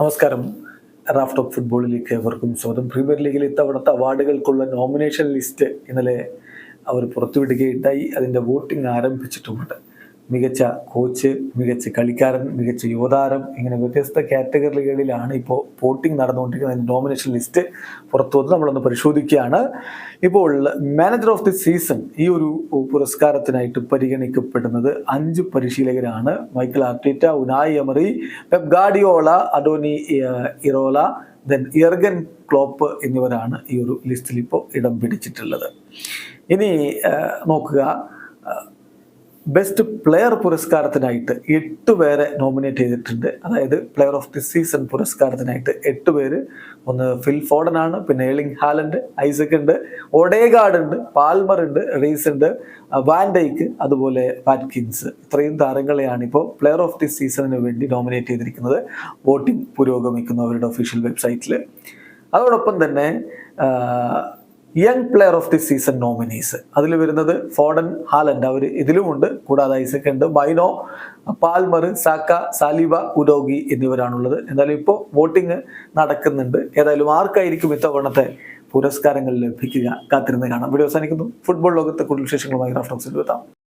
നമസ്കാരം. Raft of ഫുട്ബോളിലേക്ക് എവർക്കും സ്വാഗതം. പ്രീമിയർ ലീഗിൽ ഇത്തവണത്തെ അവാർഡുകൾക്കുള്ള നോമിനേഷൻ ലിസ്റ്റ് ഇന്നലെ അവർ പുറത്തുവിടുകയുണ്ടായി. അതിന്റെ വോട്ടിംഗ് ആരംഭിച്ചിട്ടുമുണ്ട്. മികച്ച കോച്ച് മികച്ച കളിക്കാരൻ മികച്ച യുവതാരം ഇങ്ങനെ വ്യത്യസ്ത കാറ്റഗറികളിലാണ് ഇപ്പോൾ വോട്ടിംഗ് നടന്നുകൊണ്ടിരിക്കുന്ന നോമിനേഷൻ ലിസ്റ്റ് പുറത്തു വന്ന് നമ്മളൊന്ന് പരിശോധിക്കുകയാണ്. ഇപ്പോൾ മാനേജർ ഓഫ് ദി സീസൺ ഈ ഒരു പുരസ്കാരത്തിനായിട്ട് പരിഗണിക്കപ്പെടുന്നത് അഞ്ച് പരിശീലകരാണ്. Michael Arteta Unai Emery Pep Guardiola Andoni Iraola then Jurgen Klopp എന്നിവരാണ് ഈ ഒരു ലിസ്റ്റിൽ ഇപ്പോൾ ഇടം പിടിച്ചിട്ടുള്ളത്. ഇനി നോക്കുക. ബെസ്റ്റ് പ്ലെയർ പുരസ്കാരത്തിനായിട്ട് എട്ട് പേരെ നോമിനേറ്റ് ചെയ്തിട്ടുണ്ട്. അതായത് പ്ലെയർ ഓഫ് ദി സീസൺ പുരസ്കാരത്തിനായിട്ട് എട്ട് പേര്. ഒന്ന് ഫിൽ ഫോർഡൻ ആണ് പിന്നെ ഏളിംഗ് ഹാലൻഡ് ഐസക് ഉണ്ട് ഒഡേഗാർഡ് ഉണ്ട് പാൽമർ ഉണ്ട് റീസ് ഉണ്ട് വാൻഡൈക്ക് അതുപോലെ പാറ്റ്കിൻസ് ഇത്രയും താരങ്ങളെയാണ് ഇപ്പോൾ പ്ലെയർ ഓഫ് ദി സീസണിന് വേണ്ടി നോമിനേറ്റ് ചെയ്തിരിക്കുന്നത്. വോട്ടിംഗ് പുരോഗമിക്കുന്നു അവരുടെ ഒഫീഷ്യൽ വെബ്സൈറ്റിൽ അതോടൊപ്പം തന്നെ young player of the season nominees. അതിൽ വരുന്നത് ഫോഡൻ ഹാലൻഡ്. അവർ ഇതിലുമുണ്ട്. കൂടാതെ ഐസക് ഉണ്ട്. ബൈനോ പാൽമർ സാക്ക സാലിബ ഉരോഗി എന്നിവരാണുള്ളത്. എന്തായാലും ഇപ്പോൾ വോട്ടിംഗ് നടക്കുന്നുണ്ട്. ഏതായാലും ആർക്കായിരിക്കും ഇത്തവണത്തെ പുരസ്കാരങ്ങൾ ലഭിക്കുക കാത്തിരുന്ന് കാണാം. വീഡിയോ അവസാനിക്കുന്നു. ഫുട്ബോൾ ലോകത്തെ കൂടുതൽ വിശേഷങ്ങളുമായി റഫറൻസിൽ എത്താം.